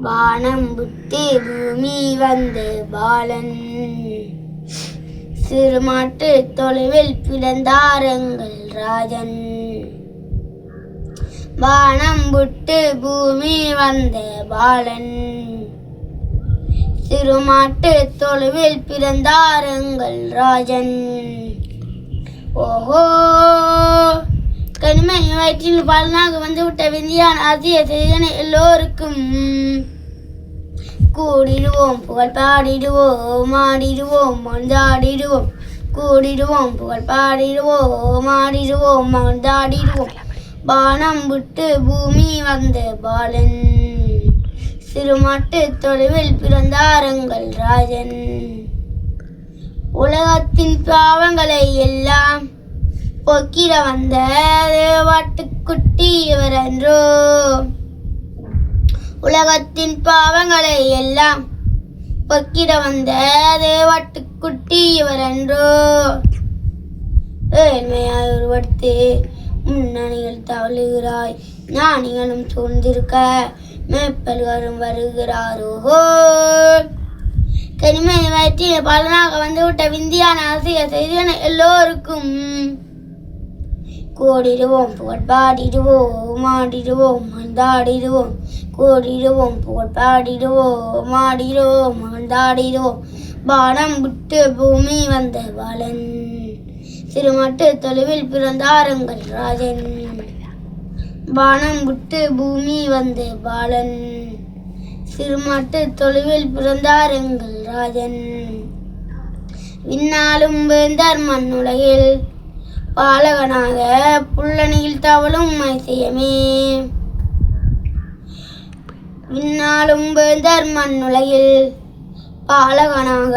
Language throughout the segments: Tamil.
வானம் விட்டு பூமி வந்த பாலன். சிறுமாட்டு தொலைவில் பிறந்தாரங்கள் ராஜன். வானம் விட்டு பூமி வந்த பாலன். சிறுமாட்டு தொலைவில் பிறந்தாரங்கள் ராஜன். என் வயிற்றில் பலனாக வந்து விட்ட விந்தியான் அதிய செய்தனை எல்லோருக்கும் கூடிடுவோம். புகழ் பாடிடுவோம் ஆடிடுவோம் மந்தாடிடுவோம் கூடிடுவோம் புகழ் பாடிடுவோம் ஆடிடுவோம் மந்தாடிடுவோம் பானம் விட்டு பூமி வந்த பாலன் சிறுமாட்டு தொலைவில் பிறந்தாரங்கள் ராஜன். உலகத்தின் பாவங்களை எல்லாம் போக்கிட வந்த வாட்டுக்குட்டி இவர் என்றோ உலகத்தின் பாவங்களை எல்லாம் பொக்கிட வந்த தேவாட்டுக்குட்டி இவர் என்றோ ஏழ்மையாய் உருவடுத்து முன்னணிகள் தவழுகிறாய் ஞானிகளும் சூழ்ந்திருக்க மேப்பல்வரும் வருகிறாரோ? கனிமை வயிற்றில் பலனாக வந்துவிட்ட விந்தியான ஆசிய செய்தியான எல்லோருக்கும் கோடிடுவோம் புகழ் பாடிடுவோம் ஆடிடுவோம் மந்தாடிடுவோம். கோடிடுவோம் புகழ் பாடிடுவோம் ஆடிடுவோம் மந்தாடிடுவோம். பானம் விட்டு பூமி வந்த பாலன் சிறுமட்டு தொழுவில் பிறந்தாரங்கள் ராஜன். பானம் விட்டு பூமி வந்த பாலன் சிறுமட்டு தொழுவில் பிறந்தாரங்கள் ராஜன். விண்ணாலும் வேந்தார் மண்ணுலகில் பாலகனாக புல்லணியில் தவளும் அதிசயமே விண்ணாலும் வேந்தர் மண்ணுலகில் பாலகனாக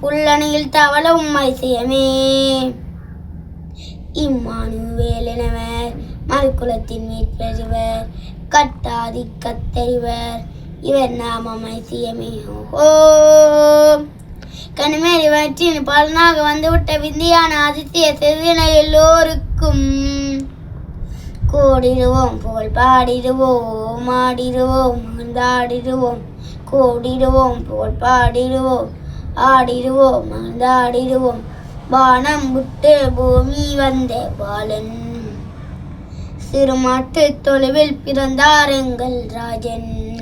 புல்லணியில் தவளும் அதிசயமே இம்மானுவேலெனவர் மறுக்குலத்தின் மீட்பெறுவர் கட்டாதி கத்தறிவர். இவர் நாமம் ஐசியமே ஓ கனிமேறி வயிற்றின் பலனாக வந்துவிட்ட விந்தியான ஆதித்ய செதின எல்லோருக்கும். கோடிடுவோம் புகழ் பாடிடுவோம் ஆடிடுவோம் மகிழ்ந்தாடிடுவோம் கோடிடுவோம் புகழ் பாடிடுவோம் ஆடிடுவோம் மகிழ்ந்தாடிடுவோம் வானம் விட்டு பூமி வந்த பாலன். சிறுமாட்டு தொலைவில் பிறந்தாரெங்கள் ராஜன்.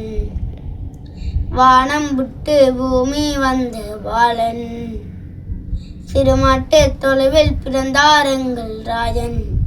வானம் விட்டு பூமி வந்து பாலன். சிறுமாட்டு தொலைவில் பிறந்தாரெங்கள் ராஜன்.